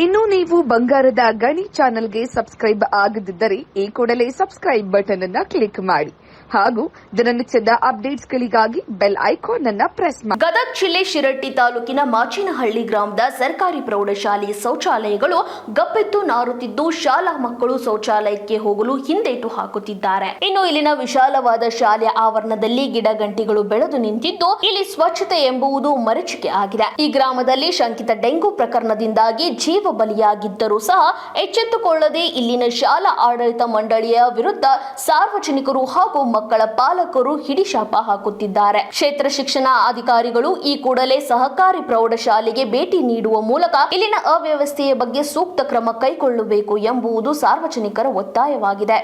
ಇನ್ನು ನೀವು ಬಂಗಾರದ ಗಣಿ ಚಾನೆಲ್ಗೆ ಸಬ್ಸ್ಕ್ರೈಬ್ ಆಗದಿದ್ದರೆ ಈ ಕೂಡಲೇ ಸಬ್ಸ್ಕ್ರೈಬ್ ಬಟನ್ ಅನ್ನ ಕ್ಲಿಕ್ ಮಾಡಿ. ಹಾಗೂ ದಿನನಿತ್ಯದ ಅಪ್ಡೇಟ್ಸ್ಗಳಿಗಾಗಿ ಬೆಲ್ ಐಕಾನ್ ಅನ್ನ ಪ್ರೆಸ್ ಮಾಡಿ ಗದಗ ಜಿಲ್ಲೆ ಶಿರಟ್ಟಿ ತಾಲೂಕಿನ ಮಾಚಿನಹಳ್ಳಿ ಗ್ರಾಮದ ಸರ್ಕಾರಿ ಪ್ರೌಢಶಾಲೆ ಶೌಚಾಲಯಗಳು ಗಪ್ಪೆತ್ತು ನಾರುತ್ತಿದ್ದು ಶಾಲಾ ಮಕ್ಕಳು ಶೌಚಾಲಯಕ್ಕೆ ಹೋಗಲು ಹಿಂದೇಟು ಹಾಕುತ್ತಿದ್ದಾರೆ. ಇನ್ನು ಇಲ್ಲಿನ ವಿಶಾಲವಾದ ಶಾಲೆಯ ಆವರಣದಲ್ಲಿ ಗಿಡಗಂಟಿಗಳು ಬೆಳೆದು ನಿಂತಿದ್ದು ಇಲ್ಲಿ ಸ್ವಚ್ಛತೆ ಎಂಬುವುದು ಮರೀಚಿಕೆ ಆಗಿದೆ. ಈ ಗ್ರಾಮದಲ್ಲಿ ಶಂಕಿತ ಡೆಂಗು ಪ್ರಕರಣದಿಂದಾಗಿ ಜೀವ ಬಲಿಯಾಗಿದ್ದರೂ ಸಹ ಎಚ್ಚೆತ್ತುಕೊಳ್ಳದೆ ಇಲ್ಲಿನ ಶಾಲಾ ಆಡಳಿತ ಮಂಡಳಿಯ ವಿರುದ್ಧ ಸಾರ್ವಜನಿಕರು ಹಾಗೂ ಮಕ್ಕಳ ಪಾಲಕರು ಹಿಡಿಶಾಪ ಹಾಕುತ್ತಿದ್ದಾರೆ. ಕ್ಷೇತ್ರ ಶಿಕ್ಷಣ ಅಧಿಕಾರಿಗಳು ಈ ಕೂಡಲೇ ಸಹಕಾರಿ ಪ್ರೌಢಶಾಲೆಗೆ ಭೇಟಿ ನೀಡುವ ಮೂಲಕ ಇಲ್ಲಿನ ಅವ್ಯವಸ್ಥೆಯ ಬಗ್ಗೆ ಸೂಕ್ತ ಕ್ರಮ ಕೈಗೊಳ್ಳಬೇಕು ಎಂಬುದು ಸಾರ್ವಜನಿಕರ ಒತ್ತಾಯವಾಗಿದೆ.